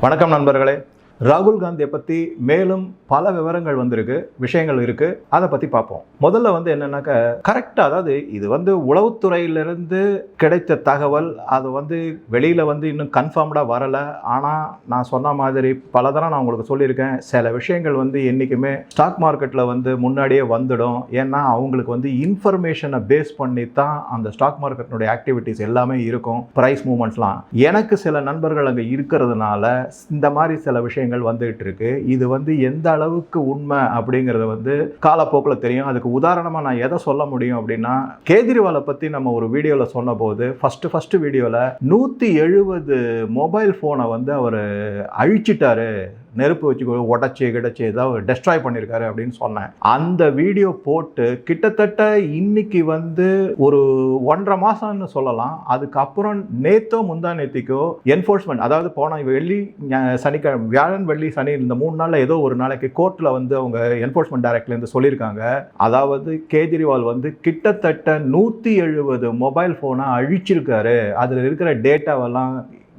வணக்கம் நண்பர்களே. ராகுல் காந்தியை பற்றி மேலும் பல விவரங்கள் வந்திருக்கு விஷயங்கள் இருக்குது அதை பற்றி பார்ப்போம். முதல்ல வந்து என்னென்னாக்கா கரெக்டாக அதாவது இது வந்து உளவுத்துறையிலிருந்து கிடைத்த தகவல். அது வந்து வெளியில் வந்து இன்னும் கன்ஃபார்ம்டாக வரலை. ஆனால் நான் சொன்ன மாதிரி பல தரம் நான் உங்களுக்கு சொல்லியிருக்கேன். சில விஷயங்கள் வந்து என்றைக்குமே ஸ்டாக் மார்க்கெட்டில் வந்து முன்னாடியே வந்துடும். ஏன்னா அவங்களுக்கு வந்து இன்ஃபர்மேஷனை பேஸ் பண்ணி தான் அந்த ஸ்டாக் மார்க்கெட்டினுடைய ஆக்டிவிட்டிஸ் எல்லாமே இருக்கும். ப்ரைஸ் மூமெண்ட்ஸ்லாம் எனக்கு சில நண்பர்கள் அங்கே இருக்கிறதுனால இந்த மாதிரி சில விஷயங்கள் வந்துகிட்டு இருக்கு இது வந்து எந்த அளவுக்கு உண்மை அப்படிங்கிறத வந்து காலப்போக்கில் தெரியும். அதுக்கு உதாரணமாக நான் எதை சொல்ல முடியும் அப்படின்னா கேஜ்ரிவாலை பற்றி நம்ம ஒரு வீடியோவில் சொன்னபோது ஃபஸ்ட்டு ஃபஸ்ட்டு வீடியோவில் நூற்றி எழுபது மொபைல் ஃபோனை வந்து அவர் அழிச்சிட்டாரு. நெருப்பு வச்சு உடச்சி கிடச்சி ஏதாவது டெஸ்ட்ராய் பண்ணியிருக்காரு அப்படின்னு சொன்னேன். அந்த வீடியோ போட்டு கிட்டத்தட்ட இன்னைக்கு வந்து ஒரு ஒன்றரை மாதம்னு சொல்லலாம். அதுக்கப்புறம் நேத்தோ முந்தா நேத்திக்கோ என்ஃபோர்ஸ்மெண்ட் அதாவது போன வெள்ளி சனிக்கிழமை வியாழன் வெள்ளி சனி இந்த மூணு நாளில் ஏதோ ஒரு நாளைக்கு கோர்ட்டில் வந்து அவங்க என்ஃபோர்ஸ்மெண்ட் டைரக்ட்லேருந்து சொல்லியிருக்காங்க. அதாவது கேஜ்ரிவால் வந்து கிட்டத்தட்ட நூற்றி எழுபது மொபைல் ஃபோனை அழிச்சிருக்காரு. அதில் இருக்கிற டேட்டாவெல்லாம்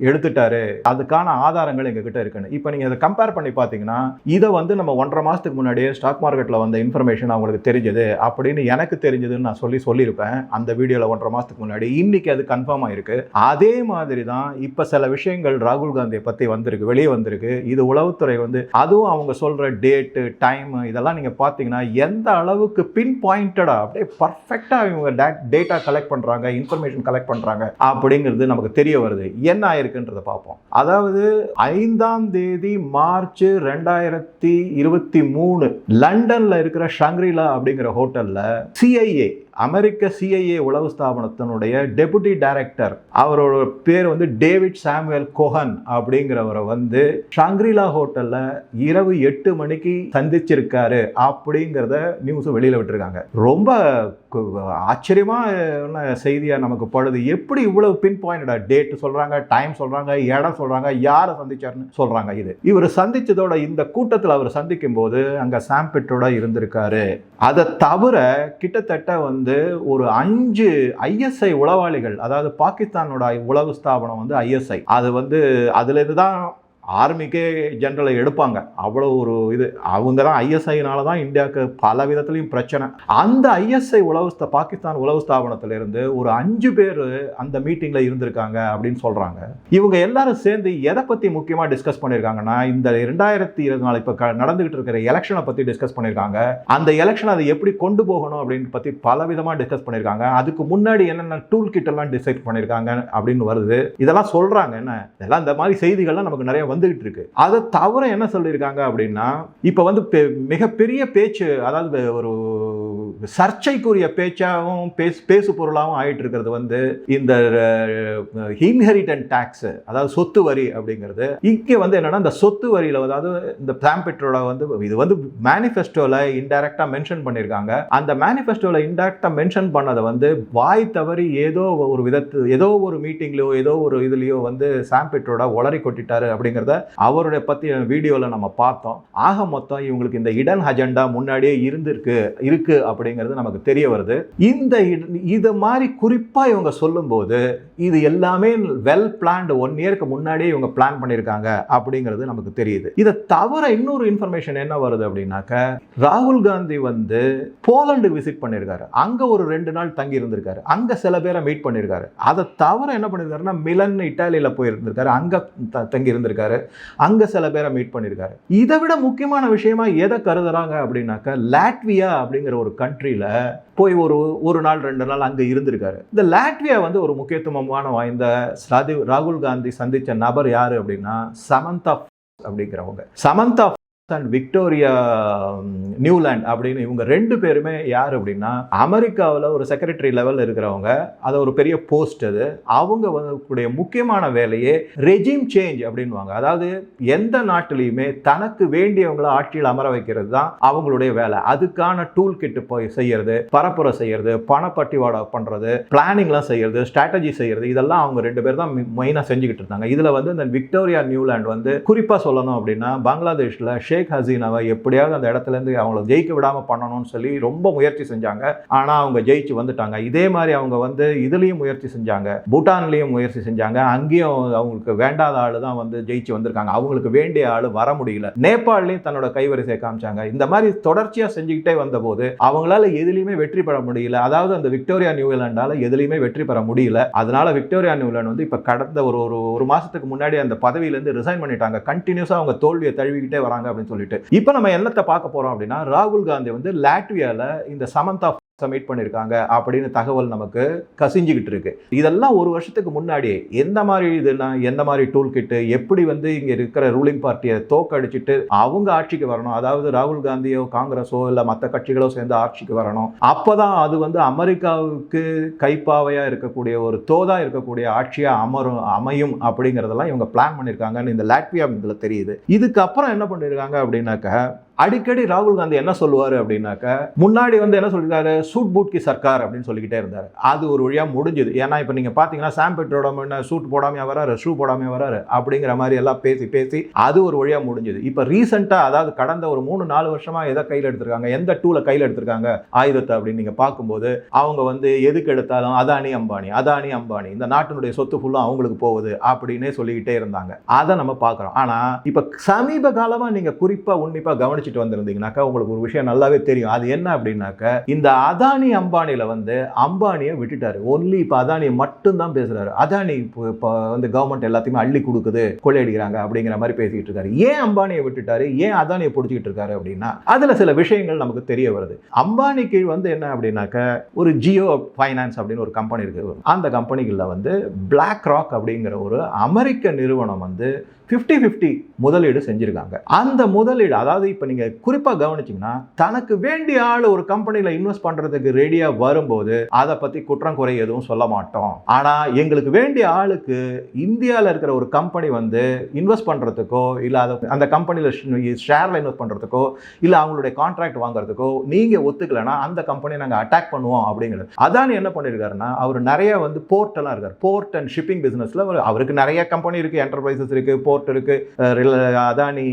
எடுத்துட்டாரு. அதுக்கான ஆதாரங்கள் எங்ககிட்ட இருக்குன்னு. இப்போ நீங்கள் இதை கம்பேர் பண்ணி பார்த்தீங்கன்னா இதை வந்து நம்ம ஒன்றரை மாதத்துக்கு முன்னாடியே ஸ்டாக் மார்க்கெட்டில் வந்த இன்ஃபர்மேஷன் அவங்களுக்கு தெரிஞ்சது. அப்படின்னு எனக்கு தெரிஞ்சதுன்னு நான் சொல்லி சொல்லியிருப்பேன். அந்த வீடியோவில் ஒன்றரை மாதத்துக்கு முன்னாடி. இன்னைக்கு அது கன்ஃபார்ம் ஆயிருக்கு. அதே மாதிரி தான் இப்போ சில விஷயங்கள் ராகுல் காந்தியை பற்றி வந்திருக்கு வெளியே வந்திருக்கு. இது உளவுத்துறை வந்து அதுவும் அவங்க சொல்கிற டேட்டு டைம் இதெல்லாம் நீங்கள் பார்த்தீங்கன்னா எந்த அளவுக்கு பின் பாயிண்டடாக அப்படியே பர்ஃபெக்டாக இவங்க டேட்டா கலெக்ட் பண்ணுறாங்க இன்ஃபர்மேஷன் கலெக்ட் பண்ணுறாங்க அப்படிங்கிறது நமக்கு தெரிய வருது. என்ன இருக்குன்றதை பார்ப்போம். அதாவது ஐந்தாம் தேதி மார்ச் ரெண்டாயிரத்தி இருபத்தி மூணு லண்டன்ல இருக்கிற ஷங்க்ரிலா அப்படிங்கிற ஹோட்டல்ல சிஐஏ அமெரிக்க சிஐஏ உளவு ஸ்தாபனத்தினுடைய டெபுட்டி டைரக்டர் அவரோட பேர் வந்து டேவிட் சாமுவேல் கோஹன் அப்படிங்கிறவரை வந்து ஷாங்க்ரிலா ஹோட்டலில் இரவு எட்டு மணிக்கு சந்திச்சிருக்காரு அப்படிங்கிறத நியூஸ் வெளியில் விட்டுருக்காங்க. ரொம்ப ஆச்சரியமான செய்தியாக நமக்கு படுது. எப்படி இவ்வளவு பின் பாயிண்டடா டேட் சொல்கிறாங்க டைம் சொல்கிறாங்க இடம் சொல்கிறாங்க யாரை சந்திச்சாருன்னு சொல்கிறாங்க இது. இவர் சந்தித்ததோட இந்த கூட்டத்தில் அவர் சந்திக்கும் போது அங்கே சாம்பிட்டோட இருந்திருக்காரு. அதை தவிர கிட்டத்தட்ட வந்து வந்து ஒரு அஞ்சு ஐஎஸ்ஐ உளவாளிகள் அதாவது பாகிஸ்தானோட உளவு ஸ்தாபனம் வந்து ஐஎஸ்ஐ அது வந்து அதுலேருந்து தான் ஆர்மிக்கே ஜென்ரலை எடுப்பாங்க. அவ்வளோ ஒரு இது. அவங்க தான் ஐஎஸ்ஐனால தான் இந்தியாவுக்கு பல விதத்துலையும் பிரச்சனை. அந்த ஐஎஸ்ஐ உளவுஸ்த பாகிஸ்தான் உளவு ஸ்தாபனத்திலிருந்து ஒரு அஞ்சு பேர் அந்த மீட்டிங்கில் இருந்திருக்காங்க அப்படின்னு சொல்கிறாங்க இவங்க எல்லாரும் சேர்ந்து எதை பற்றி முக்கியமாக டிஸ்கஸ் பண்ணியிருக்காங்கன்னா இந்த ரெண்டாயிரத்தி இருபது நாள் இப்போ நடந்துகிட்டு இருக்கிற எலெக்ஷனை பற்றி டிஸ்கஸ் பண்ணியிருக்காங்க அந்த எலெக்ஷன் அதை எப்படி கொண்டு போகணும் அப்படின்னு பற்றி பல விதமாக டிஸ்கஸ் பண்ணியிருக்காங்க அதுக்கு முன்னாடி என்னென்ன டூல் கிட்டெல்லாம் டிசைட் பண்ணியிருக்காங்க அப்படின்னு வருது. இதெல்லாம் சொல்கிறாங்க என்ன? இதெல்லாம் இந்த மாதிரி செய்திகள்லாம் நமக்கு நிறைய வந்து வந்துகிட்டு இருக்கு அதை தவிர என்ன சொல்லியிருக்காங்க அப்படின்னா இப்போ வந்து மிகப்பெரிய பேச்சு அதாவது ஒரு சர்ச்சைக்குரிய பேச்சாகவும் பேசு பேசு பொருளாகவும் ஆயிட்டு இருக்கிறது வந்து இந்த இன்ஹெரிட்டன் டேக்ஸ் அதாவது சொத்து வரி அப்படிங்கிறது. இங்கே வந்து என்னென்னா இந்த சொத்து வரியில் அதாவது இந்த பிளாம்பெட்ரோட வந்து இது வந்து மேனிஃபெஸ்டோவில் இன்டைரக்டாக மென்ஷன் பண்ணியிருக்காங்க. அந்த மேனிஃபெஸ்டோவில் இன்டைரக்டாக மென்ஷன் பண்ணதை வந்து வாய் தவறி ஏதோ ஒரு விதத்து ஏதோ ஒரு மீட்டிங்லையோ ஏதோ ஒரு இதுலேயோ வந்து சாம்பிட்டோட உளறி கொட்டிட்டாரு அப்படிங்கிறத அவருடைய பற்றி வீடியோவில் நம்ம பார்த்தோம். ஆக மொத்தம் இவங்களுக்கு இந்த இடன் அஜெண்டா முன்னாடியே இருந்திருக்கு இருக்கு அப்படிங்கிறது நமக்கு தெரிய வருது. இந்த இது மாதிரி குறிப்பாக இவங்க சொல்லும்போது இது எல்லாமே வெல் பிளான்டு ஒன் இயர்க்கு முன்னாடியே இவங்க பிளான் பண்ணியிருக்காங்க அப்படிங்கிறது நமக்கு தெரியுது. இதை தவிர இன்னொரு இன்ஃபர்மேஷன் என்ன வருது அப்படின்னாக்க ராகுல் காந்தி வந்து போலண்டு விசிட் பண்ணியிருக்காரு. அங்க ஒரு ரெண்டு நாள் தங்கி இருந்திருக்காரு அங்க சில பேரை மீட் பண்ணியிருக்காரு. அதை தவிர என்ன பண்ணியிருக்காருன்னா மிலன் இட்டாலியில போயிருந்திருக்காரு. அங்க தங்கி இருந்திருக்காரு அங்க சில பேரை மீட் பண்ணியிருக்காரு. இதை விட முக்கியமான விஷயமா எதை கருதுறாங்க அப்படின்னாக்க லாட்வியா அப்படிங்கிற ஒரு கண்ட்ரியில் போய் ஒரு ஒரு நாள் ரெண்டு நாள் அங்க இருந்திருக்காரு. இந்த லாட்வியா வந்து ஒரு முக்கியத்துவமான வாய்ந்த ராகுல் காந்தி சந்திச்ச நபர் யாரு அப்படின்னா சமந்தா அப்படிங்கிறவங்க. சமந்தா அண்ட் விக்டோரியா நியூலாண்ட் அப்படின்னு இவங்க ரெண்டு பேருமே யார் அப்படின்னா அமெரிக்காவில் ஒரு செக்ரட்டரி லெவலில் இருக்கிறவங்க. அது ஒரு பெரிய போஸ்ட் அது. அவங்க வந்து முக்கியமான வேலையே ரெஜிம் சேஞ்ச் அப்படின்வாங்க அதாவது எந்த நாட்டிலையுமே தனக்கு வேண்டியவங்களை ஆட்சியில் அமர வைக்கிறது தான் அவங்களுடைய வேலை. அதுக்கான டூல் கிட்டு போய் செய்யறது பரப்புரை செய்யறது பணப்பட்டிவாடா பண்ணுறது பிளானிங்லாம் செய்யறது ஸ்ட்ராட்டஜி செய்யறது இதெல்லாம் அவங்க ரெண்டு பேர் தான் மெயினாக செஞ்சுக்கிட்டு இருந்தாங்க. இதில் வந்து இந்த விக்டோரியா நியூலாண்ட் வந்து குறிப்பாக சொல்லணும் அப்படின்னா பங்களாதேஷில் ஷேக் ஷேக் ஹசீனாவை எப்படியாவது அந்த இடத்துலேருந்து அவங்கள ஜெயிக்க விடாமல் பண்ணணும்னு சொல்லி ரொம்ப முயற்சி செஞ்சாங்க. ஆனால் அவங்க ஜெயிச்சு வந்துட்டாங்க. இதே மாதிரி அவங்க வந்து இதுலேயும் முயற்சி செஞ்சாங்க. பூட்டான்லேயும் முயற்சி செஞ்சாங்க. அங்கேயும் அவங்களுக்கு வேண்டாத ஆள் தான் வந்து ஜெயிச்சு வந்திருக்காங்க. அவங்களுக்கு வேண்டிய ஆள் வர முடியல. நேபாளிலையும் தன்னோட கைவரிசை காமிச்சாங்க. இந்த மாதிரி தொடர்ச்சியாக செஞ்சுக்கிட்டே வந்தபோது அவங்களால எதுலையுமே வெற்றி பெற முடியல. அதாவது அந்த விக்டோரியா நியூசிலாண்டால எதுலையுமே வெற்றி பெற முடியல. அதனால விக்டோரியா நியூசிலாந்து வந்து இப்போ கடந்த ஒரு ஒரு ஒரு மாசத்துக்கு முன்னாடி அந்த பதவியிலேருந்து ரிசைன் பண்ணிட்டாங்க. கண்டினியூஸாக அவங்க தோல்வியை தழுவிக்கிட்டே வராங்க அப்படின்னு சொல்லிட்டு. இப்போ நம்ம என்னத்தை பார்க்க போறோம் அப்படின்னா ராகுல் காந்தி வந்து லாட்வியாவில் இந்த சமந்தா சப்மிட் பண்ணியிருக்காங்க அப்படின்னு தகவல் நமக்கு கசிஞ்சுக்கிட்டு இருக்கு. இதெல்லாம் ஒரு வருஷத்துக்கு முன்னாடி எந்த மாதிரி இதுனா எந்த மாதிரி டூல் கிட்டு எப்படி வந்து இங்கே இருக்கிற ரூலிங் பார்ட்டியை தோக்கடிச்சிட்டு அவங்க ஆட்சிக்கு வரணும் அதாவது ராகுல் காந்தியோ காங்கிரஸோ இல்லை மற்ற கட்சிகளோ சேர்ந்து ஆட்சிக்கு வரணும் அப்பதான் அது வந்து அமெரிக்காவுக்கு கைப்பாவையாக இருக்கக்கூடிய ஒரு தோதா இருக்கக்கூடிய ஆட்சியாக அமரும் அமையும் அப்படிங்கிறதெல்லாம் இவங்க பிளான் பண்ணியிருக்காங்கன்னு இந்த லாட்வியா இதில் தெரியுது. இதுக்கப்புறம் என்ன பண்ணியிருக்காங்க அப்படின்னாக்க அடிக்கடி ராகுல் காந்தி என்ன சொல்லுவார் அப்படின்னாக்க முன்னாடி வந்து என்ன சொல்லியிருக்காரு? சூட் பூட் கி சர்க்கார் அப்படின்னு சொல்லிக்கிட்டே இருந்தார். அது ஒரு வழியாக முடிஞ்சுது. ஏன்னா இப்போ நீங்கள் பார்த்தீங்கன்னா சாம் பெட்ரோட முன்ன சூட் போடாமையாக வராரு ஷூ போடாமையாக வராரு அப்படிங்கிற மாதிரி எல்லாம் பேசி பேசி அது ஒரு வழியாக முடிஞ்சுது. இப்போ ரீசெண்டாக அதாவது கடந்த ஒரு மூணு நாலு வருஷமாக எதை கையில் எடுத்திருக்காங்க? எந்த டூவில் கையில் எடுத்திருக்காங்க? ஆயுதத்தை அப்படின்னு நீங்கள் பார்க்கும்போது அவங்க வந்து எதுக்கு எடுத்தாலும் அதானி அம்பானி அதானி அம்பானி இந்த நாட்டினுடைய சொத்து ஃபுல்லாக அவங்களுக்கு போகுது அப்படின்னே சொல்லிக்கிட்டே இருந்தாங்க. அதை நம்ம பார்க்குறோம் ஆனால் இப்போ சமீப காலமாக நீங்கள் குறிப்பாக உன்னிப்பாக படிச்சுட்டு வந்திருந்தீங்கனாக்கா உங்களுக்கு ஒரு விஷயம் நல்லாவே தெரியும். அது என்ன அப்படின்னாக்க இந்த அதானி அம்பானியில் வந்து அம்பானியை விட்டுட்டாரு. ஒன்லி இப்போ அதானியை மட்டும்தான் பேசுகிறாரு அதானி இப்போ இப்போ வந்து கவர்மெண்ட் எல்லாத்தையுமே அள்ளி கொடுக்குது கொள்ளையடிக்கிறாங்க அப்படிங்கிற மாதிரி பேசிக்கிட்டு இருக்காரு. ஏன் அம்பானியை விட்டுட்டாரு? ஏன் அதானியை பிடிச்சிக்கிட்டு இருக்காரு அப்படின்னா அதில் சில விஷயங்கள் நமக்கு தெரிய வருது. அம்பானி கீழ் வந்து என்ன அப்படின்னாக்க ஒரு ஜியோ ஃபைனான்ஸ் அப்படின்னு ஒரு கம்பெனி இருக்குது அந்த கம்பெனிகளில் வந்து பிளாக் ராக் அப்படிங்கிற ஒரு அமெரிக்க நிறுவனம் வந்து ஃபிஃப்டி ஃபிஃப்டி முதலீடு செஞ்சுருக்காங்க. அந்த முதலீடு அதாவது இப்போ நீங்கள் குறிப்பாக கவனிச்சிங்கன்னா தனக்கு வேண்டிய ஆள் ஒரு கம்பெனியில் இன்வெஸ்ட் பண்ணுறதுக்கு ரெடியாக வரும்போது அதை பற்றி குற்றம் குறை எதுவும் சொல்ல மாட்டோம். ஆனால் எங்களுக்கு வேண்டிய ஆளுக்கு இந்தியாவில் இருக்கிற ஒரு கம்பெனி வந்து இன்வெஸ்ட் பண்ணுறதுக்கோ இல்லை அதை அந்த கம்பெனியில் ஷேரில் இன்வெஸ்ட் பண்ணுறதுக்கோ இல்லை அவங்களுடைய கான்ட்ராக்ட் வாங்குறதுக்கோ நீங்கள் ஒத்துக்கலைன்னா அந்த கம்பெனியை நாங்கள் அட்டாக் பண்ணுவோம் அப்படிங்கிறது. அதான் என்ன பண்ணியிருக்காருன்னா அவர் நிறைய வந்து போர்ட்டெல்லாம் இருக்கார். போர்ட் அண்ட் ஷிப்பிங் பிஸ்னஸில் அவருக்கு நிறைய கம்பெனி இருக்குது என்டர்பிரைசஸ் இருக்குது போர்ட் இருக்குது அதானி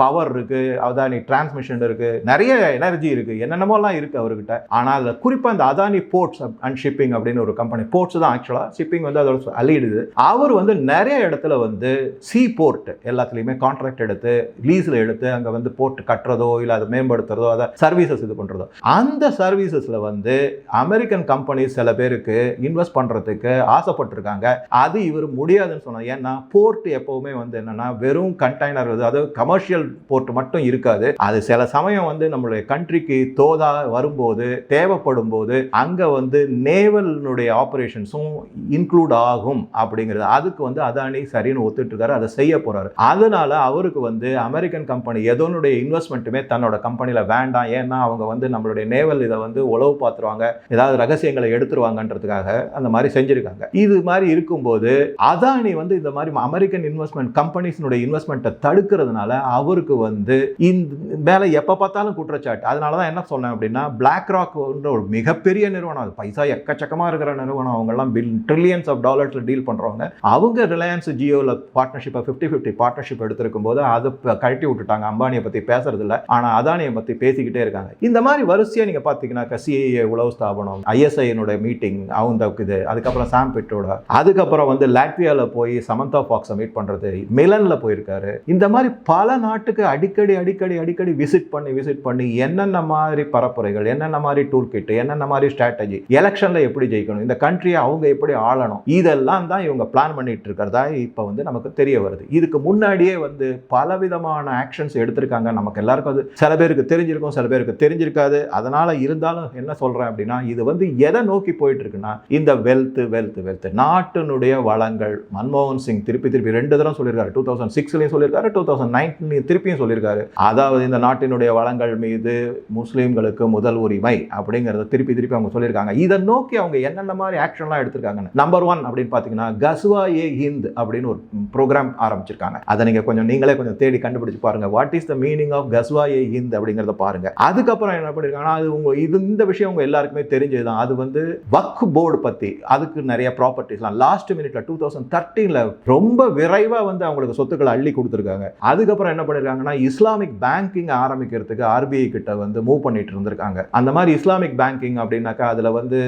பவர் இருக்குது அதானி டிரான்ஸ்மிஷன் இருக்குது நிறைய எனர்ஜி இருக்குது என்னென்னமோலாம் இருக்குது அவர்கிட்ட. ஆனால் அதில் குறிப்பாக இந்த அதானி போர்ட்ஸ் அண்ட் ஷிப்பிங் அப்படின்னு ஒரு கம்பெனி போர்ட்ஸ் தான் ஆக்சுவலாக ஷிப்பிங் வந்து அதோட அள்ளிடுது. அவர் வந்து நிறைய இடத்துல வந்து சி போர்ட் எல்லாத்துலேயுமே கான்ட்ராக்ட் எடுத்து லீஸில் எடுத்து அங்கே வந்து போர்ட் கட்டுறதோ இல்லை அதை மேம்படுத்துறதோ அதை சர்வீசஸ் இது பண்ணுறதோ அந்த சர்வீசஸில் வந்து அமெரிக்கன் கம்பெனி சில பேருக்கு இன்வெஸ்ட் பண்ணுறதுக்கு ஆசைப்பட்டிருக்காங்க. அது இவர் முடியாதுன்னு சொன்னார். ஏன்னா போர்ட் எப்போவுமே வந்து என்னன்னா வெறும் கண்டெய்னர் அதாவது கமர்ஷியல் போர்ட் மட்டும் இருக்காது. அது சில சமயம் வந்து நம்மளுடைய கண்ட்ரிக்கு தோதா வரும்போது தேவைப்படும் போது அங்கே வந்து நேவலினுடைய ஆப்ரேஷன்ஸும் இன்க்ளூட் ஆகும் அப்படிங்கிறது. அதுக்கு வந்து அதானி சரின்னு ஒத்துட்டு இருக்காரு அதை செய்ய போறாரு. அதனால அவருக்கு வந்து அமெரிக்கன் கம்பெனி எதனுடைய இன்வெஸ்ட்மெண்ட்டுமே தன்னோட கம்பெனியில் வேண்டாம். ஏன்னா அவங்க வந்து நம்மளுடைய நேவல் இதை வந்து உளவு பார்த்துருவாங்க ஏதாவது ரகசியங்களை எடுத்துருவாங்கன்றதுக்காக அந்த மாதிரி செஞ்சிருக்காங்க. இது மாதிரி இருக்கும்போது அதானி வந்து இந்த மாதிரி அமெரிக்கன் இன்வெஸ்ட்மெண்ட் கம்பெனிஸ்னுடைய இன்வெஸ்ட்மெண்ட்டை தடுக்கிறதுனால அவருக்கு வந்து இந்த மேலே எப்போ பார்த்தாலும் குற்றச்சாட்டு. அதனால தான் என்ன சொன்னேன் அப்படின்னா பிளாக் ராக்ன்ற ஒரு மிகப்பெரிய நிறுவனம் அது பைசா எக்கச்சக்கமாக இருக்கிற நிறுவனம் அவங்கெல்லாம் பில் ட்ரில்லியன்ஸ் ஆஃப் டாலர்ஸில் டீல் பண்ணுறவங்க அவங்க ரிலையன்ஸ் ஜியோவில் பார்ட்னர்ஷிப்பை ஃபிஃப்டி ஃபிஃப்டி பார்ட்னர்ஷிப் எடுத்திருக்கும் போது அதை கழட்டி விட்டுட்டாங்க. அம்பானியை பற்றி பேசுறதில்ல ஆனால் அதானியை பற்றி பேசிக்கிட்டே இருக்காங்க. இந்த மாதிரி வரிசையாக நீங்கள் பார்த்தீங்கன்னா சிஏஏ உளவு ஸ்தாபனம் ஐஎஸ்ஐனுடைய மீட்டிங் அவங்க இது அதுக்கப்புறம் சாம் பிட்டோட அதுக்கப்புறம் வந்து லாட்வியாவில் போய் சமந்தா ஃபாக்ஸை மீட் பண்ணுறது மிலனில் போயிருக்காரு. இந்த மாதிரி பல நாட்டுக்கு அடிக்கடி அடிக்கடி அடி அடிக்கடி விசிட் பண்ணி விசிட் பண்ணி என்னென்ன மாதிரி பரப்புரைகள் என்னென்ன மாதிரி டூல் கிட் என்னென்ன மாதிரி ஸ்ட்ராட்டஜி எலெக்ஷனில் எப்படி ஜெயிக்கணும் இந்த கண்ட்ரியை அவங்க எப்படி ஆளணும் இதெல்லாம் தான் இவங்க பிளான் பண்ணிட்டு இருக்கிறதா இப்போ வந்து நமக்கு தெரிய வருது. இதுக்கு முன்னாடியே வந்து பலவிதமான ஆக்ஷன்ஸ் எடுத்திருக்காங்க. நமக்கு எல்லாருக்கும் அது சில பேருக்கு தெரிஞ்சிருக்கும் சில பேருக்கு தெரிஞ்சிருக்காது. அதனால இருந்தாலும் என்ன சொல்றேன் அப்படின்னா இது வந்து எதை நோக்கி போயிட்டு இருக்குன்னா இந்த வெல்த் வெல்த் வெல்த் நாட்டினுடைய வளங்கள் மன்மோகன் சிங் திருப்பி திருப்பி ரெண்டு தடவை சொல்லியிருக்காரு. டூ தௌசண்ட் சிக்ஸ்லையும் சொல்லியிருக்காரு டூ தௌசண்ட் நைன்டீன் திருப்பியும் சொல்லியிருக்காரு. அதாவது இந்த நாட்டினுடைய வளங்கள் மீது முஸ்லீம்களுக்கு முதல் உரிமை அப்படிங்கிறத திருப்பி திருப்பி அவங்க சொல்லியிருக்காங்க. இதை நோக்கி அவங்க என்னென்ன மாதிரி ஆக்ஷன்லாம் எடுத்திருக்காங்கன்னு. நம்பர் ஒன் அப்படின்னு பார்த்தீங்கன்னா கஸ்வா ஏ ஹிந்த் அப்படின்னு ஒரு ப்ரோக்ராம் ஆரம்பிச்சிருக்காங்க. அதை நீங்கள் கொஞ்சம் நீங்களே கொஞ்சம் தேடி கண்டுபிடிச்சு பாருங்க. What is the meaning of Ghazwa e Hind அப்படிங்கிறத பாருங்க. அதுக்கப்புறம் என்ன பண்ணியிருக்காங்கன்னா அது உங்க இது இந்த விஷயம் உங்க எல்லாருக்குமே தெரிஞ்சது தான் அது வந்து வக் போர்டு பத்தி அதுக்கு நிறைய ப்ராப்பர்ட்டிஸ்லாம் லாஸ்ட் மினிட்ல டூ தௌசண்ட் தேர்ட்டீன்ல ரொம்ப விரைவாக வந்து அவங்களுக்கு சொத்துக்களை அள்ளி கொடுத்துருக்காங்க. அதுக்கப்புறம் என்ன பண்ணிருக்காங்கன்னா இஸ்லாமிக் பேங்க் பேங்கிங் ஆரம்பிக்கிறதுக்கு ஆர்பிஐ கிட்ட வந்து மூவ் பண்ணிட்டு இருந்திருக்காங்க. அந்த மாதிரி இஸ்லாமிக் பேங்கிங் அப்படின்னாக்கா அதுல வந்து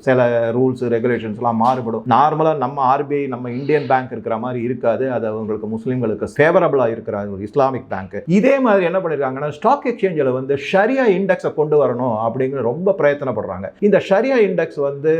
சில ரூல்ஸ் ரெகுலேஷன்ஸ்லாம் மாறுபடும். நார்மலாக நம்ம ஆர்பிஐ நம்ம இந்தியன் பேங்க் இருக்கிற மாதிரி இருக்காது. அது அவங்களுக்கு முஸ்லீம்களுக்கு ஃபேவரபிளாக இருக்கிற ஒரு இஸ்லாமிக் பேங்க் இதே மாதிரி என்ன பண்ணிருக்காங்கன்னா ஸ்டாக் எக்ஸ்சேஞ்சில் வந்து ஷரியா இண்டெக்ஸை கொண்டு வரணும் அப்படிங்கிற ரொம்ப பிரயத்தனப்படுறாங்க. இந்த ஷரியா இண்டெக்ஸ் வந்து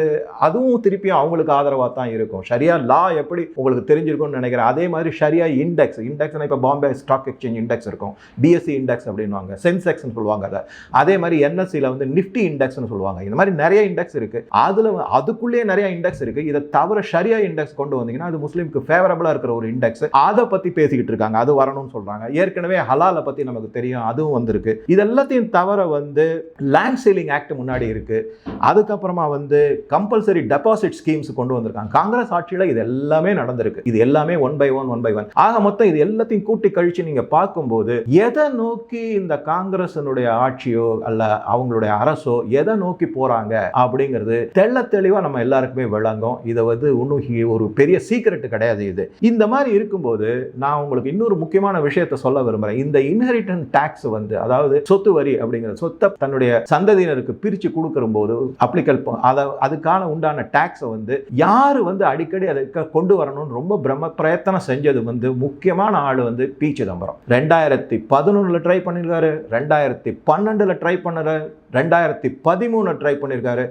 அதுவும் திருப்பியும் அவங்களுக்கு ஆதரவாக தான் இருக்கும். ஷரியா லா எப்படி உங்களுக்கு தெரிஞ்சிருக்கும்னு நினைக்கிறேன். அதே மாதிரி ஷரியா இண்டெக்ஸ் இண்டெக்ஸ்னா இப்போ பாம்பே ஸ்டாக் எக்ஸ்சேஞ்ச் இண்டெக்ஸ் இருக்கும். பிஎஸ்சி இண்டெக்ஸ் அப்படின்வாங்க சென்செக்ஸ்னு சொல்லுவாங்க அதை. அதே மாதிரி என்எஸ்சியில் வந்து நிஃப்டி இண்டெக்ஸ்னு சொல்லுவாங்க. இந்த மாதிரி நிறைய இண்டெக்ஸ் இருக்குது அதில் அதுக்குள்ளேயே நிறைய இண்டெக்ஸ் இருக்குது இதை தவிர ஷரியா இண்டெக்ஸ் கொண்டு வந்தீங்கன்னா அது முஸ்லீமுக்கு ஃபேவரபுளாக இருக்கிற ஒரு இண்டெக்ஸ் அதை பற்றி பேசிக்கிட்டு இருக்காங்க. அது வரணும்னு சொல்கிறாங்க ஏற்கனவே ஹலாலை பற்றி நமக்கு தெரியும். அதுவும் வந்திருக்கு. இது எல்லாத்தையும் தவிர வந்து லேண்ட் சீலிங் ஆக்ட் முன்னாடி இருக்குது அதுக்கப்புறமா வந்து கம்பல்சரி டெபாசிட் ஸ்கீம்ஸ் கொண்டு வந்திருக்காங்க. காங்கிரஸ் ஆட்சியில் இது எல்லாமே நடந்திருக்கு. இது எல்லாமே one by one one by one ஆக மொத்தம் இது எல்லாத்தையும் கூட்டி கழிச்சு நீங்கள் பார்க்கும்போது எதை நோக்கி நோக்கி இந்த காங்கிரசனுடைய ஆட்சியோ அல்ல அவங்களுடைய அரசோ எதை நோக்கி போறாங்க அப்படிங்கிறது தெள்ள தெளிவா நம்ம எல்லாருக்குமே விளங்கும். இதை வந்து இன்னும் ஒரு பெரிய சீக்ரெட் கிடையாது இது. இந்த மாதிரி இருக்கும்போது நான் உங்களுக்கு இன்னொரு முக்கியமான விஷயத்தை சொல்ல விரும்புறேன். இந்த இன்ஹெரிட்டன் டாக்ஸ் வந்து அதாவது சொத்து வரி அப்படிங்கிற சொத்தை தன்னுடைய சந்ததியினருக்கு பிரித்து கொடுக்கற போது அப்ளிகல் அதை அதுக்கான உண்டான டேக்ஸை வந்து யார் வந்து அடிக்கடி அதை கொண்டு வரணும்னு ரொம்ப பிரம்ம பிரயத்தனம் செஞ்சது வந்து முக்கியமான ஆள் வந்து பி சிதம்பரம். ரெண்டாயிரத்தி பதினொன்றில் ட்ரை பண்ணியிருக்காரு ரெண்டாயிரத்தி பன்னெண்டில் ட்ரை பண்ணாரு ரெண்டாயிரத்தி பதிமூணு ட்ரை பண்ணியிருக்காரு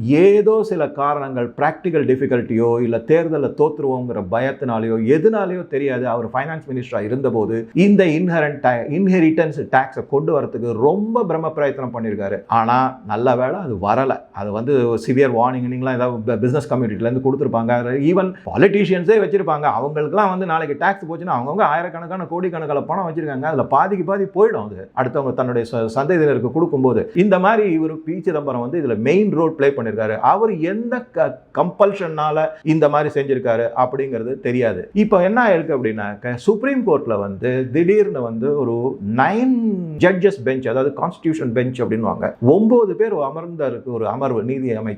ஏதோ சில காரணங்கள் ப்ராக்டிக்கல் டிஃபிகல்ட்டியோ இல்லை தேர்தலில் தோற்றுருவோங்கிற பயத்தினாலேயோ எதுனாலேயோ தெரியாது. அவர் ஃபைனான்ஸ் மினிஸ்டராக இருந்தபோது இந்த இன்ஹரண்ட் இன்ஹெரிட்டன்ஸ் டேக்ஸை கொண்டு வரத்துக்கு ரொம்ப பிரம்ம பிரயத்தனம் பண்ணியிருக்காரு ஆனால் நல்ல வேளை அது வரலை. அது வந்து சிவியர் வார்னிங்லாம் ஏதாவது பிஸ்னஸ் கம்யூனிட்டிலேருந்து கொடுத்துருப்பாங்க. ஈவன் பாலிட்டிஷியன்ஸே வச்சுருப்பாங்க. அவங்களுக்குலாம் வந்து நாளைக்கு டேக்ஸ் போச்சுன்னா அவங்கவுங்க ஆயிரக்கணக்கான கோடிக்கணக்கில் பணம் வச்சுருக்காங்க. அதில் பாதிக்கு பாதி போயிடும் அது. அடுத்தவங்க தன்னுடைய ச- சந்ததியினருக்கு கொடுக்கும்போது. இந்த மாதிரி இவர் பி சிதம்பரம் வந்து இதில் மெயின் ரோல் ப்ளே பண்ணியிருக்காரு அவர் எந்த கம்பல்ஷன்னால இந்த மாதிரி செஞ்சிருக்காரு அப்படிங்கிறது தெரியாது. இப்போ என்ன ஆயிருக்கு அப்படின்னாக்க சுப்ரீம் கோர்ட்டில் வந்து திடீர்னு வந்து ஒரு நைன் ஜட்ஜஸ் பெஞ்ச் அதாவது கான்ஸ்டியூஷன் பெஞ்ச் அப்படின்வாங்க ஒன்பது பேர் அமர்ந்த ஒரு அமர்வு நீதி அமை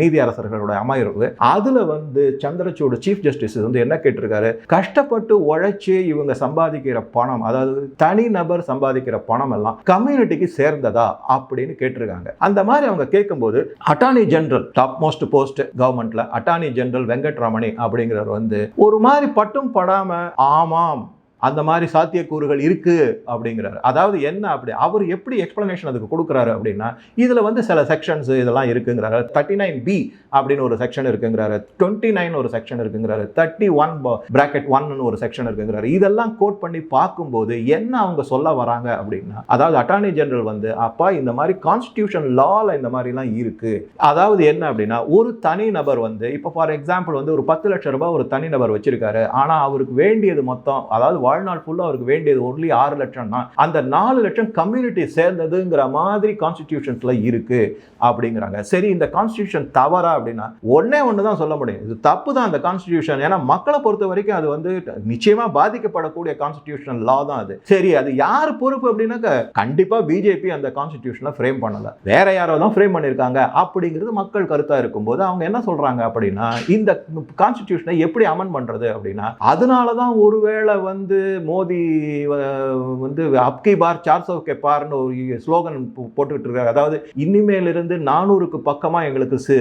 நீதி அரசர்களோட அமர்வு. அதில் வந்து சந்திரசூட் சீஃப் ஜஸ்டிஸ் வந்து என்ன கேட்டிருக்காரு? கஷ்டப்பட்டு உழைச்சி இவங்க சம்பாதிக்கிற பணம் அதாவது தனி நபர் சம்பாதிக்கிற பணம் எல்லாம் கம்யூனிட்டிக்கு சேர்ந்ததா அப்படின்னு கேட்டிருக்காங்க. அந்த மாதிரி அவங்க கேட்கும்போது attorney general top most post கவர்மெண்ட்ல அட்டார்னி ஜெனரல் வெங்கட்ரமணி அப்படிங்கிறவர் வந்து ஒரு மாதிரி பட்டும் படாம ஆமாம் அந்த மாதிரி சாத்தியக்கூறுகள் இருக்குது அப்படிங்கிறாரு. அதாவது என்ன அப்படி அவர் எப்படி எக்ஸ்பிளனேஷன் அதுக்கு கொடுக்குறாரு அப்படின்னா இதில் வந்து சில செக்ஷன்ஸ் இதெல்லாம் இருக்குங்கிறாரு. தேர்ட்டி நைன் பி அப்படின்னு ஒரு செக்ஷன் இருக்குங்கிறாரு. டுவெண்ட்டி நைன் ஒரு செக்ஷன் இருக்குங்கிறாரு. தேர்ட்டி ஒன் பிராக்கெட் ஒன்னு ஒரு செக்ஷன் இருக்குங்கிறாரு. இதெல்லாம் கோட் பண்ணி பார்க்கும்போது என்ன அவங்க சொல்ல வராங்க அப்படின்னா அதாவது அட்டார்னி ஜெனரல் வந்து அப்பா இந்த மாதிரி கான்ஸ்டியூஷன் லால இந்த மாதிரிலாம் இருக்குது அதாவது என்ன அப்படின்னா ஒரு தனி நபர் வந்து இப்போ ஃபார் எக்ஸாம்பிள் வந்து ஒரு பத்து லட்சம் ரூபாய் ஒரு தனி நபர் வச்சிருக்காரு. ஆனால் அவருக்கு வேண்டியது மொத்தம் அதாவது வாழ்நாள் ஃபுல்லாக அவருக்கு வேண்டியது ஒன்லி ஆறு லட்சம்னா அந்த நாலு லட்சம் கம்யூனிட்டி சேர்ந்ததுங்கிற மாதிரி கான்ஸ்டிடியூஷன்ஸ்ல இருக்கு அப்படிங்கிறாங்க. சரி இந்த கான்ஸ்டியூஷன் தவறா அப்படின்னா ஒன்றே ஒன்று தான் சொல்ல முடியும். இது தப்பு தான் அந்த கான்ஸ்டியூஷன் ஏன்னா மக்களை பொறுத்த வரைக்கும் அது வந்து நிச்சயமா பாதிக்கப்படக்கூடிய கான்ஸ்டியூஷன் லா தான் அது. சரி அது யார் பொறுப்பு அப்படின்னாக்க கண்டிப்பா பிஜேபி அந்த கான்ஸ்டியூஷனை ஃப்ரேம் பண்ணல. வேற யாரோ தான் ஃப்ரேம் பண்ணியிருக்காங்க அப்படிங்கிறது மக்கள் கருத்தா இருக்கும்போது அவங்க என்ன சொல்றாங்க அப்படின்னா இந்த கான்ஸ்டியூஷனை எப்படி அமன் பண்றது அப்படின்னா அதனால தான் ஒருவேளை வந்து மோடி வந்து அப்கி பார் சார்ஸ் ஆஃப் கே பார்னு ஒரு ஸ்லோகன் போட்டுக்கிட்டு இருக்காரு அதாவது இனிமேல் இருந்து நானூறுக்கு பக்கமாக எங்களுக்கு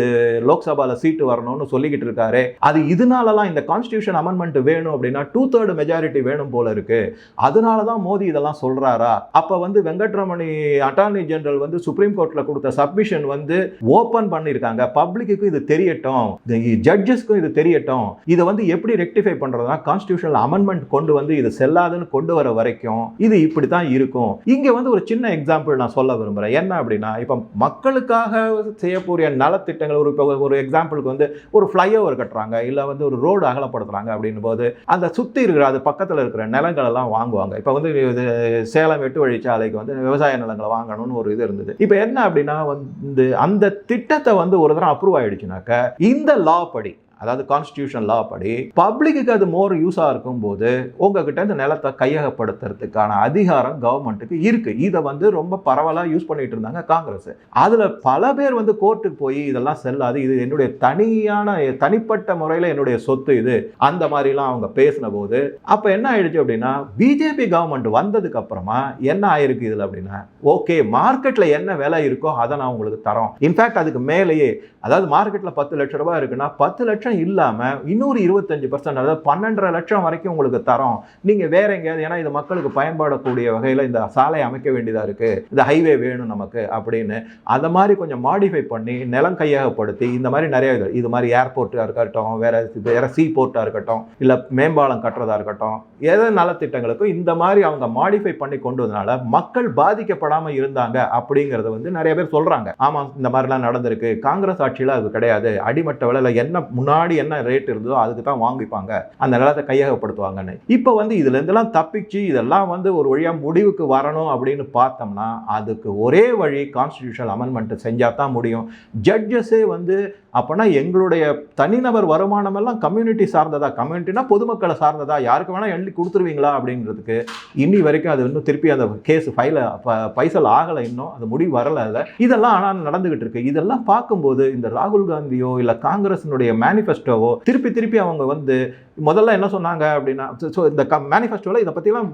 லோக்சபாவில் சீட்டு வரணும்னு சொல்லிக்கிட்டு இருக்காரு அது இதனாலலாம் இந்த கான்ஸ்டியூஷன் அமெண்ட்மெண்ட் வேணும் அப்படின்னா டூ தேர்ட் மெஜாரிட்டி வேணும் போல இருக்கு. அதனால தான் மோடி இதெல்லாம் சொல்றாரா? அப்போ வந்து வெங்கட்ரமணி அட்டார்னி ஜெனரல் வந்து சுப்ரீம் கோர்ட்டில் கொடுத்த சப்மிஷன் வந்து ஓப்பன் பண்ணியிருக்காங்க. பப்ளிக்கு இது தெரியட்டும். ஜட்ஜஸ்க்கும் இது தெரியட்டும். இதை வந்து எப்படி ரெக்டிஃபை பண்ணுறதுனா கான்ஸ்டியூஷனல் அமெண்ட்மெண்ட் கொண்டு வந்து இது செல்லாதுன்னு கொண்டு வர வரைக்கும் இது இப்படி தான் இருக்கும். இங்கே வந்து ஒரு சின்ன எக்ஸாம்பிள் நான் சொல்ல விரும்புகிறேன் என்ன அப்படின்னா இப்போ மக்களுக்காக செய்யக்கூடிய நலத்திட்டங்கள் ஒரு இப்போ ஒரு எக்ஸாம்பிளுக்கு வந்து ஒரு ஃப்ளைஓவர் கட்டுறாங்க இல்லை வந்து ஒரு ரோடு அகலப்படுத்துகிறாங்க அப்படின்னும் போது அந்த சுற்றி இருக்கிற அது பக்கத்தில் இருக்கிற நிலங்கள் எல்லாம் வாங்குவாங்க. இப்போ வந்து இது சேலம் எட்டு வழிச்சாலைக்கு வந்து விவசாய நிலங்களை வாங்கணும்னு ஒரு இது இருந்தது. இப்போ என்ன அப்படின்னா வந்து அந்த திட்டத்தை வந்து ஒரு தரம் அப்ரூவ் ஆயிடுச்சுனாக்க இந்த லா படி அதாவது கான்ஸ்டியூஷன் லா படி பப்ளிக்கு அது மோர் யூஸாக இருக்கும் போது உங்ககிட்ட இந்த நிலத்தை கையகப்படுத்துறதுக்கான அதிகாரம் கவர்மெண்ட்டுக்கு இருக்கு. இதை வந்து ரொம்ப பரவலாக யூஸ் பண்ணிட்டு இருந்தாங்க காங்கிரஸ். அதில் பல பேர் வந்து கோர்ட்டுக்கு போய் இதெல்லாம் செல்லாது. இது என்னுடைய தனியான தனிப்பட்ட முறையில் என்னுடைய சொத்து இது. அந்த மாதிரிலாம் அவங்க பேசின போது அப்போ என்ன ஆயிடுச்சு அப்படின்னா பிஜேபி கவர்மெண்ட் வந்ததுக்கு அப்புறமா என்ன ஆயிருக்கு இதில் அப்படின்னா ஓகே மார்க்கெட்டில் என்ன விலை இருக்கோ அதை நான் உங்களுக்கு தரோம். இன்ஃபேக்ட் அதுக்கு மேலேயே அதாவது மார்க்கெட்டில் பத்து லட்சம் ரூபாய் இருக்குன்னா பத்து லட்சம் இல்லாமல் இன்னொரு இருபத்தஞ்சு பர்சன்ட் அதாவது பன்னெண்டரை லட்சம் வரைக்கும் உங்களுக்கு தரோம். நீங்கள் வேற எங்கேயாவது ஏன்னா இது மக்களுக்கு பயன்படக்கூடிய வகையில் இந்த சாலை அமைக்க வேண்டியதாக இருக்குது இந்த ஹைவே வேணும் நமக்கு அப்படின்னு. அந்த மாதிரி கொஞ்சம் மாடிஃபை பண்ணி நிலம் கையகப்படுத்தி இந்த மாதிரி நிறைய இது இது மாதிரி ஏர்போர்ட்டாக இருக்கட்டும் வேற வேற சீ போர்ட்டாக இருக்கட்டும் இல்லை மேம்பாலம் கட்டுறதா இருக்கட்டும் ஏதோ நலத்திட்டங்களுக்கும் இந்த மாதிரி அவங்க மாடிஃபை பண்ணி கொண்டு வந்தனால மக்கள் பாதிக்கப்படாமல் இருந்தாங்க அப்படிங்கிறத வந்து நிறைய பேர் சொல்கிறாங்க ஆமாம் இந்த மாதிரிலாம் நடந்திருக்கு. காங்கிரஸ் ஆட்சியில் அது கிடையாது. அடிமட்ட விலையில் என்ன முன்னாடி முன்னாடி என்ன ரேட் இருந்ததோ அதுக்கு தான் வாங்கிப்பாங்க. அந்த நிலத்தை கையகப்படுத்துவாங்கன்னு. இப்போ வந்து இதுல இருந்தெல்லாம் தப்பிச்சு இதெல்லாம் வந்து ஒரு வழியா முடிவுக்கு வரணும் அப்படின்னு பார்த்தோம்னா அதுக்கு ஒரே வழி கான்ஸ்டியூஷனல் அமெண்ட்மெண்ட் செஞ்சா தான் முடியும். ஜட்ஜஸே வந்து அப்போனா எங்களுடைய தனிநபர் வருமானம் எல்லாம் கம்யூனிட்டி சார்ந்ததா? கம்யூனிட்டினா பொதுமக்களை சார்ந்ததா? யாருக்கு வேணா எழுதி கொடுத்துருவீங்களா அப்படின்றதுக்கு. இன்னி வரைக்கும் அது இன்னும் திருப்பி அந்த கேஸ் ஃபைல பைசல் ஆகலை இன்னும். அது முடிவு வரல அதில். இதெல்லாம் ஆனால் நடந்துகிட்டு இருக்கு. இதெல்லாம் பார்க்கும்போது இந்த ராகுல் காந்தியோ இல்லை காங்கிரஸினுடைய மேனிஃபெஸ்டோவோ திருப்பி திருப்பி அவங்க வந்து முதல்ல என்ன சொன்னாங்க அப்படின்னா ஸோ இந்த மேனிஃபெஸ்டோவில் இதை பற்றிலாம்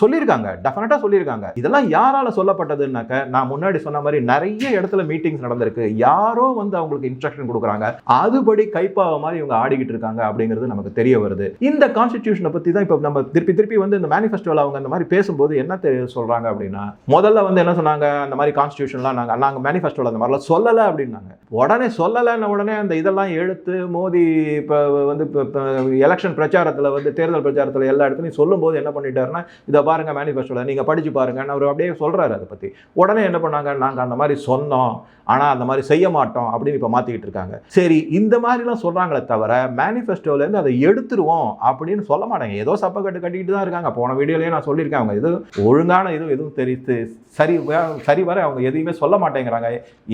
சொல்லியிருக்காங்க டெஃபினட்டாக சொல்லியிருக்காங்க. இதெல்லாம் யாரால சொல்லப்பட்டதுன்னாக்க நான் முன்னாடி சொன்ன மாதிரி நிறைய இடத்துல மீட்டிங்ஸ் நடந்திருக்கு. யாரோ வந்து அவங்களுக்கு இன்ஸ்ட்ரக்ஷன் கொடுக்குறாங்க. அதுபடி கைப்பாவ மாதிரி இவங்க ஆடிக்கிட்டு இருக்காங்க அப்படிங்கிறது நமக்கு தெரிய வருது. இந்த கான்ஸ்டிடியூஷனை பற்றி தான் இப்போ நம்ம திருப்பி திருப்பி வந்து இந்த மேனிஃபெஸ்டோவில் அவங்க அந்த மாதிரி பேசும்போது என்ன தெரிய சொல்கிறாங்க அப்படின்னா முதல்ல வந்து என்ன சொன்னாங்க அந்த மாதிரி கான்ஸ்டியூஷன்லாம் நாங்கள் நாங்கள் மேனிஃபெஸ்டோவில் அந்த மாதிரிலாம் சொல்லலை அப்படின்னாங்க. உடனே சொல்லலைன்னு உடனே அந்த இதெல்லாம் எடுத்து மோடி இப்போ வந்து இப்போ எலெக்ஷன் பிரச்சாரத்தில் வந்து தேர்தல் பிரச்சாரத்தில் எல்லா இடத்துலையும் சொல்லும்போது என்ன பண்ணிட்டாருன்னா இதை பாருங்கள் மேனிஃபெஸ்டோவில் நீங்கள் படித்து பாருங்கன்னு அவர் அப்படியே சொல்கிறாரு அதை பற்றி உடனே என்ன பண்ணாங்க நாங்கள் அந்த மாதிரி சொன்னோம். ஆனால் அந்த மாதிரி செய்ய மாட்டோம். அப்படின்னு இப்போ மாற்றிக்கிட்டு இருக்காங்க. சரி இந்த மாதிரிலாம் சொல்கிறாங்களே தவிர மேனிஃபெஸ்டோலேருந்து அதை எடுத்துருவோம் அப்படின்னு சொல்ல மாட்டாங்க. ஏதோ சப்பக்கட்டு கட்டிக்கிட்டு தான் இருக்காங்க. போன வீடியோலேயே நான் சொல்லியிருக்கேன். அவங்க எதுவும் ஒழுங்கான இதுவும் எதுவும் தெரித்து சரி சரி வர அவங்க எதையுமே சொல்ல மாட்டேங்கிறாங்க.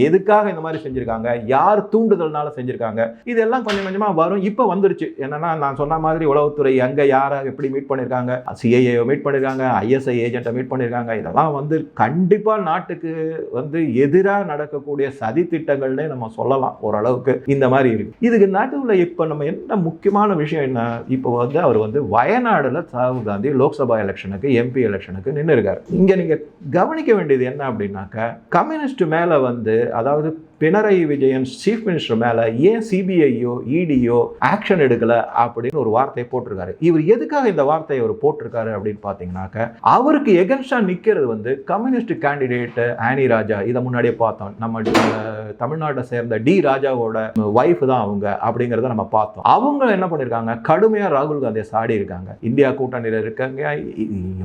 எதுக்காக இந்த மாதிரி செஞ்சுருக்காங்க? யார் தூண்டுதல்னால செஞ்சுருக்காங்க? இது இதெல்லாம் கொஞ்சம் கொஞ்சமாக வரும். இப்போ வந்துருச்சு. என்னன்னா நான் சொன்ன மாதிரி உளவுத்துறை எங்கே யாரை எப்படி மீட் பண்ணியிருக்காங்க சிஐஏ மீட் பண்ணியிருக்காங்க ஐஎஸ்ஐ ஏஜென்ட்டை மீட் பண்ணியிருக்காங்க இதெல்லாம் வந்து கண்டிப்பாக நாட்டுக்கு வந்து எதிராக நடக்கக்கூடிய சதி திட்டங்கள்னே நம்ம சொல்லலாம். ஓரளவுக்கு இந்த மாதிரி இருக்கு. இதுக்கு நடுவில் இப்போ நம்ம என்ன முக்கியமான விஷயம் என்ன? இப்போ வந்து அவர் வந்து வயநாடில் ராகுல் காந்தி லோக்சபா எலெக்ஷனுக்கு எம்பி எலெக்ஷனுக்கு நின்று இருக்காரு இங்கே நீங்கள் கவனிக்க வேண்டியது என்ன அப்படின்னாக்க கம்யூனிஸ்ட் மேலே வந்து அதாவது பினராயி விஜயன் சீஃப் மினிஸ்டர் மேலே ஏன் சிபிஐயோ இடியோ ஆக்ஷன் எடுக்கலை அப்படின்னு ஒரு வார்த்தையை போட்டிருக்காரு. இவர் எதுக்காக இந்த வார்த்தையை அவர் போட்டிருக்காரு அப்படின்னு பார்த்தீங்கன்னாக்க அவருக்கு எகன்ஸ்டாக நிற்கிறது வந்து கம்யூனிஸ்ட் கேண்டிடேட் ஆனி ராஜா. இதை முன்னாடியே பார்த்தோம். நம்ம தமிழ்நாட்டை சேர்ந்த டி ராஜாவோட ஒய்ஃப் தான் அவங்க அப்படிங்கிறத நம்ம பார்த்தோம். அவங்க என்ன பண்ணியிருக்காங்க கடுமையாக ராகுல் காந்தியை சாடி இருக்காங்க. இந்தியா கூட்டணியில் இருக்காங்க.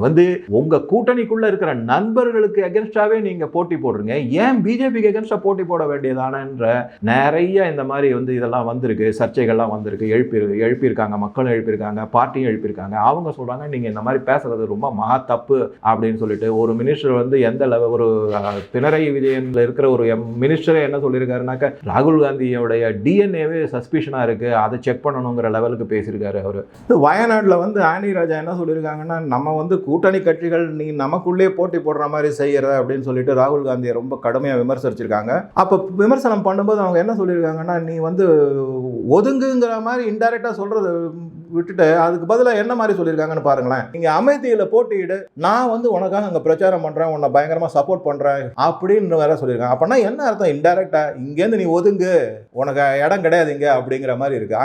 வந்து உங்கள் கூட்டணிக்குள்ளே இருக்கிற நண்பர்களுக்கு எகென்ஸ்டாவே நீங்கள் போட்டி போடுறீங்க. ஏன் பிஜேபிக்கு எகென்ஸ்டாக போட்டி போட வேண்டும்? வேண்டியதானன்ற நிறைய இந்த மாதிரி வந்து இதெல்லாம் வந்திருக்கு சர்ச்சைகள்லாம் வந்திருக்கு. எழுப்பி எழுப்பியிருக்காங்க மக்களும் எழுப்பியிருக்காங்க பார்ட்டியும் எழுப்பியிருக்காங்க. அவங்க சொல்கிறாங்க நீங்கள் இந்த மாதிரி பேசுறது ரொம்ப மகா தப்பு அப்படின்னு சொல்லிட்டு ஒரு மினிஸ்டர் வந்து எந்த லெவல் ஒரு பினராயி விஜயனில் இருக்கிற ஒரு மினிஸ்டரே என்ன சொல்லியிருக்காருனாக்க ராகுல் காந்தியோடைய டிஎன்ஏவே சஸ்பிஷனாக இருக்குது அதை செக் பண்ணணுங்கிற லெவலுக்கு பேசியிருக்காரு அவர். வயநாட்டில் வந்து ஆனி ராஜா என்ன சொல்லியிருக்காங்கன்னா நம்ம வந்து கூட்டணி கட்சிகள் நீ நமக்குள்ளே போட்டி போடுற மாதிரி செய்யற அப்படின்னு சொல்லிட்டு ராகுல் காந்தியை ரொம்ப கடுமையாக விமர்சிச்சிருக்காங்க. அப்போ விமர்சனம் பண்ணும்போது அவங்க என்ன சொல்லியிருக்காங்கன்னா நீ வந்து ஒதுங்குங்கிற மாதிரி இன்டைரக்டாக சொல்கிறத விட்டுட்டு அதுக்கு பதிலாக என்ன மாதிரி சொல்லியிருக்காங்கன்னு பாருங்களேன். நீங்கள் அமைதியில் போட்டியிடு. நான் வந்து உனக்காக அங்கே பிரச்சாரம் பண்ணுறேன் உன்னை பயங்கரமாக சப்போர்ட் பண்ணுறேன் அப்படின்னு வேற சொல்லியிருக்காங்க. அப்படின்னா என்ன அர்த்தம்? இன்டைரக்டாக இங்கேருந்து நீ ஒதுங்கு. உனக்கு இடம் கிடையாதுங்க அப்படிங்கிற மாதிரி இருக்கா.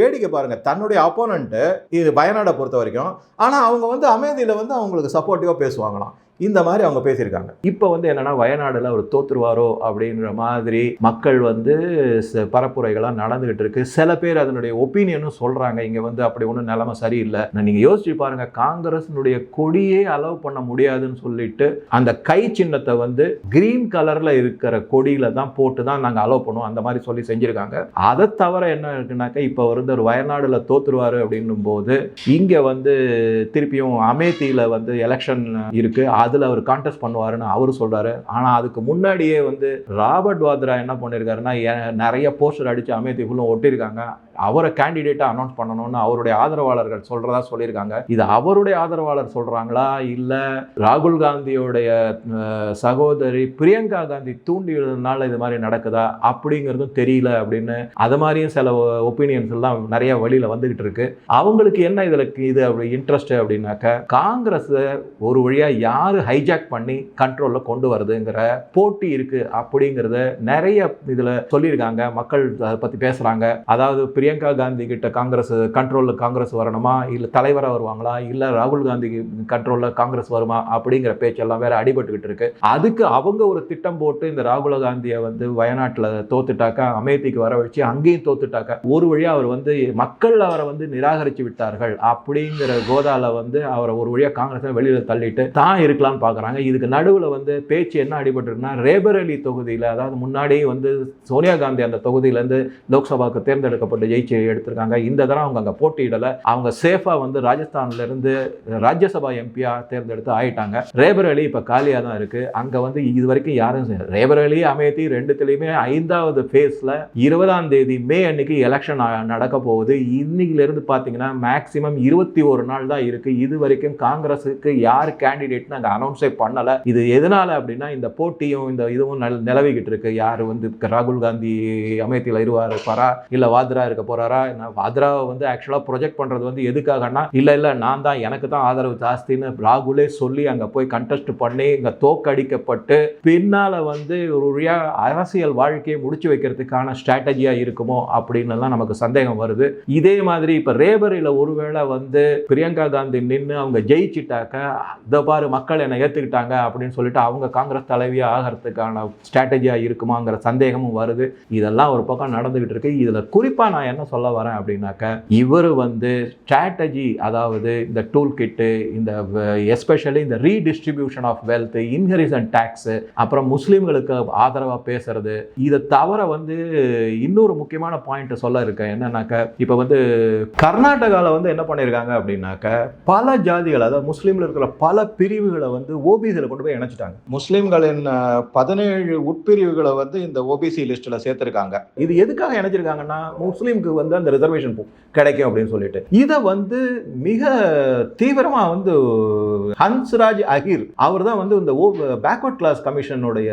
வேடிக்கை பாருங்கள் தன்னுடைய அப்போனண்ட்டு இது வயநாடை பொறுத்த வரைக்கும் ஆனால் அவங்க வந்து அமைதியில் வந்து அவங்களுக்கு சப்போர்ட்டிவாக பேசுவாங்களாம். இந்த மாதிரி அவங்க பேசியிருக்காங்க. இப்போ வந்து என்னன்னா வயநாடுல அவர் தோத்துருவாரோ அப்படின்ற மாதிரி மக்கள் வந்து ச- நடந்துகிட்டு இருக்கு. சில பேர் அதனுடைய ஒப்பீனியனும் சொல்றாங்க. இங்க வந்து அப்படி ஒன்றும் நிலைமை சரியில்லை. நீங்க யோசிச்சு பாருங்க காங்கிரஸினுடைய கொடியே அலோவ் பண்ண முடியாதுன்னு சொல்லிட்டு அந்த கை சின்னத்தை வந்து கிரீன் கலர்ல இருக்கிற கொடியில தான் போட்டு தான் நாங்கள் அலோவ் பண்ணுவோம். அந்த மாதிரி சொல்லி செஞ்சிருக்காங்க. அதை தவிர என்ன இருக்குனாக்கா இப்போ வந்து ஒரு வயநாடுல தோத்துருவாரு அப்படின்னும் போது இங்க வந்து திருப்பியும் அமேத்தியில வந்து எலெக்ஷன் இருக்கு. அதில் அவர் கான்டெஸ்ட் பண்ணுவாருன்னு அவர் சொல்கிறாரு ஆனால் அதுக்கு முன்னாடியே வந்து ராபர்ட் வாத்ரா என்ன பண்ணியிருக்காருன்னா நிறைய போஸ்டர் அடித்து அமேதி ஃபுல்லும் ஒட்டியிருக்காங்க. அவரை கேண்டிடேட்டாக அனௌன்ஸ் பண்ணணும்னு அவருடைய ஆதரவாளர்கள் சொல்றதா சொல்லியிருக்காங்க. இது அவருடைய ஆதரவாளர் சொல்றாங்களா? இல்லை ராகுல் காந்தியோடைய சகோதரி பிரியங்கா காந்தி தூண்டினால இது மாதிரி நடக்குதா? அப்படிங்கிறதும் தெரியல அப்படின்னு அது மாதிரியும் சில ஒப்பீனியன்ஸ் எல்லாம் நிறைய வழியில வந்துகிட்டு இருக்கு. அவங்களுக்கு என்ன இதுல இது அப்படி இன்ட்ரெஸ்ட் அப்படின்னாக்க காங்கிரஸ் ஒரு வழியா யாரு ஹைஜாக் பண்ணி கண்ட்ரோல்ல கொண்டு வருதுங்கிற போட்டி இருக்கு அப்படிங்கிறத நிறைய இதுல சொல்லியிருக்காங்க. மக்கள் அதை பத்தி பேசுகிறாங்க அதாவது பிரியங்கா காந்தி கிட்ட காங்கிரஸ் கண்ட்ரோலில் காங்கிரஸ் வரணுமா? இல்லை தலைவராக வருவாங்களா? இல்லை ராகுல் காந்தி கண்ட்ரோலில் காங்கிரஸ் வருமா? அப்படிங்கிற பேச்செல்லாம் வேற அடிபட்டுக்கிட்டு இருக்கு. அதுக்கு அவங்க ஒரு திட்டம் போட்டு இந்த ராகுல காந்தியை வந்து வயநாட்டில் தோத்துட்டாக்கா அமேதிக்கு வர வச்சு அங்கேயும் தோத்துட்டாக்கா ஒரு வழியாக அவர் வந்து மக்கள் அவரை வந்து நிராகரித்து விட்டார்கள் அப்படிங்கிற கோதால வந்து அவரை ஒரு வழியாக காங்கிரஸ் வெளியில் தள்ளிட்டு தான் இருக்கலாம்னு பார்க்குறாங்க இதுக்கு நடுவில் வந்து பேச்சு என்ன அடிபட்டுருக்குன்னா ரேபரேலி தொகுதியில் அதாவது முன்னாடி வந்து சோனியா காந்தி அந்த தொகுதியிலேருந்து லோக்சபாவுக்கு தேர்ந்தெடுக்கப்பட்டு ஜெயிச்சு எடுத்திருக்காங்க. இந்த தடவை அவங்க அங்கே போட்டியிடலை. அவங்க சேஃபாக வந்து ராஜஸ்தான்லேருந்து ராஜ்யசபா எம்பியாக தேர்ந்தெடுத்து ஆயிட்டாங்க. ரேபரேலி இப்போ காலியாக தான் இருக்குது அங்கே வந்து இது வரைக்கும் யாரும் செய்யல. ரேபரேலி அமேதி ரெண்டுத்துலேயுமே ஐந்தாவது ஃபேஸில் இருபதாம் தேதி மே அன்னைக்கு எலெக்ஷன் நடக்க போகுது. இன்னைக்குல பார்த்தீங்கன்னா மேக்ஸிமம் மேக்சிமம் இருபத்தி ஒரு நாள் தான் இருக்குது இது வரைக்கும் காங்கிரஸுக்கு யார் கேண்டிடேட்னு அங்கே அனௌன்ஸே பண்ணலை. இது எதனால் அப்படின்னா இந்த போட்டியும் இந்த இதுவும் நல்- நிலவிக்கிட்டு இருக்கு. யார் வந்து ராகுல் காந்தி அமேத்தியில் இருவார் இருப்பாரா இல்லை வாத்ரா இருக்க போறாரா? என்ன வாத்ராவை வந்து ஆக்சுவலா ப்ரொஜெக்ட் பண்றது வந்து எதுக்காகன்னா இல்ல இல்ல நான் தான் எனக்கு தான் ஆதரவு ஜாஸ்தின்னு ராகுலே சொல்லி அங்க போய் கண்டெஸ்ட் பண்ணி இங்க தோக்கடிக்கப்பட்டு பின்னால வந்து ஒரு அரசியல் வாழ்க்கையை முடிச்சு வைக்கிறதுக்கான ஸ்ட்ராட்டஜியா இருக்குமோ அப்படின்னு எல்லாம் நமக்கு சந்தேகம் வருது. இதே மாதிரி இப்ப ரேபரியில ஒருவேளை வந்து பிரியங்கா காந்தி நின்று அவங்க ஜெயிச்சிட்டாக்க இதை பாரு மக்கள் என்னை ஏத்துக்கிட்டாங்க அப்படின்னு சொல்லிட்டு அவங்க காங்கிரஸ் தலைவியா ஆகிறதுக்கான ஸ்ட்ராட்டஜியா இருக்குமாங்கிற சந்தேகமும் வருது. இதெல்லாம் ஒரு பக்கம் நடந்துகிட்டு இருக்கு. இதுல குறிப்பா நான் என்ன சொல்ல வரேன் அப்படின்னாக்க இவர் வந்து ஸ்ட்ராட்டஜி அதாவது இந்த டூல் கிட்டு இந்த எஸ்பெஷலி இந்த redistribution of wealth inheritance tax அப்புறம் முஸ்லீம்களுக்கு ஆதரவா பேசுறது இதை தவிர வந்து இன்னொரு முக்கியமான பாயிண்ட் சொல்ல இருக்கேன். என்னன்னாக்க இப்போ வந்து கர்நாடகாவில் வந்து என்ன பண்ணியிருக்காங்க அப்படின்னாக்க பல ஜாதிகள் அதாவது முஸ்லீம்ல இருக்கிற பல பிரிவுகளை வந்து ஓபிசியில் கொண்டு போய் இணைச்சிட்டாங்க. முஸ்லீம்களின் பதினேழு உட்பிரிவுகளை வந்து இந்த ஓபிசி லிஸ்ட்ல சேர்த்திருக்காங்க. இது எதுக்காக இணைச்சிருக்காங்கன்னா முஸ்லீம்க்கு வந்து அந்த ரிசர்வேஷன் கிடைக்கும் அப்படின்னு சொல்லிட்டு. இதை வந்து மிக தீவிரமா வந்து ஹன்ஸ்ராஜ் அகிர் அவர் தான் வந்து இந்த பேக்வர்ட் கிளாஸ் கமிஷனுடைய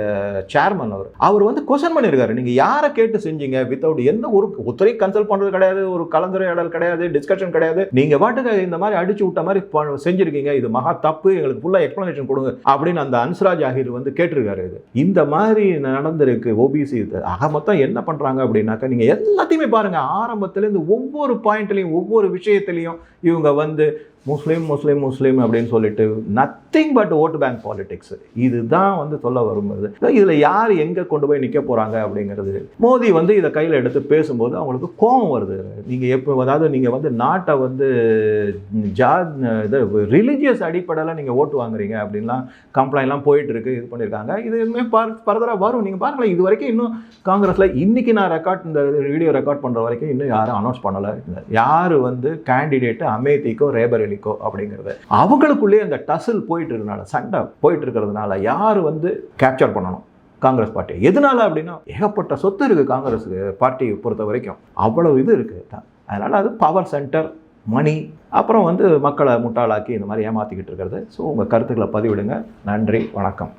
சேர்மன் அவர். அவர் வந்து கொஸ்டின் பண்ணியிருக்காரு நீங்க யாரை கேட்டு செஞ்சீங்க? வித்தவுட் எந்த ஒரு ஒருத்தரையும் கன்சல்ட் பண்றது கிடையாது ஒரு கலந்துரையாடல் கிடையாது டிஸ்கஷன் கிடையாது. நீங்க பாட்டுக்கு இந்த மாதிரி அடிச்சு விட்ட மாதிரி செஞ்சுருக்கீங்க. இது மகா தப்பு. எங்களுக்கு ஃபுல்லாக எக்ஸ்ப்ளனேஷன் கொடுங்க அப்படின்னு அந்த ஹன்ஸ்ராஜ் அகிர் வந்து கேட்டிருக்காரு இது. இந்த மாதிரி நடந்திருக்கு ஓபிசி ஆக மொத்தம் என்ன பண்றாங்க அப்படின்னாக்கா நீங்கள் எல்லாத்தையுமே பாருங்க. ஆரம்பத்தில் இருந்து ஒவ்வொரு பாயிண்ட்லையும் ஒவ்வொரு விஷயத்திலையும் இவங்க வந்து முஸ்லீம் முஸ்லீம் முஸ்லீம் அப்படின்னு சொல்லிட்டு nothing but vote bank politics இதுதான் வந்து சொல்ல வரும்போது இதில் யார் எங்கே கொண்டு போய் நிற்க போகிறாங்க அப்படிங்கிறது. மோடி வந்து இதை கையில் எடுத்து பேசும்போது அவங்களுக்கு கோபம் வருது. நீங்கள் எப்போ அதாவது நீங்கள் வந்து நாட்டை வந்து ஜா இது ரிலிஜியஸ் அடிப்படையில் நீங்கள் ஓட்டு வாங்குறீங்க அப்படின்லாம் கம்ப்ளைண்ட்லாம் போயிட்டு இருக்கு இது பண்ணியிருக்காங்க. இது இனிமேல் ஃபர்தராக வரும். நீங்கள் பாருங்களேன் இது வரைக்கும் இன்னும் காங்கிரஸில் இன்றைக்கி நான் ரெக்கார்ட் இந்த வீடியோ ரெக்கார்ட் பண்ணுற வரைக்கும் இன்னும் யாரும் அனௌன்ஸ் பண்ணலை. யார் வந்து கேண்டிடேட்டு அமேதிக்கோ ரேபரேலிக்கோ அப்படிங்கிறது. அவங்களுக்குள்ளேயே அந்த டசில் போயிட்டு இருக்கனால சண்டை போயிட்டு இருக்கிறதுனால யார் வந்து கேப்சர் பண்ணணும்? காங்கிரஸ் பார்ட்டி எதனால அப்படின்னா ஏகப்பட்ட சொத்து இருக்கு காங்கிரஸ் பார்ட்டி பொறுத்த வரைக்கும். அவ்வளவு இது இருக்கு. அதனால் அது பவர் சென்டர் மணி அப்புறம் வந்து மக்களை முட்டாளாக்கி இந்த மாதிரி ஏமாத்திக்கிட்டு இருக்கிறது. ஸோ உங்கள் கருத்துக்களை பதிவிடுங்க. நன்றி வணக்கம்.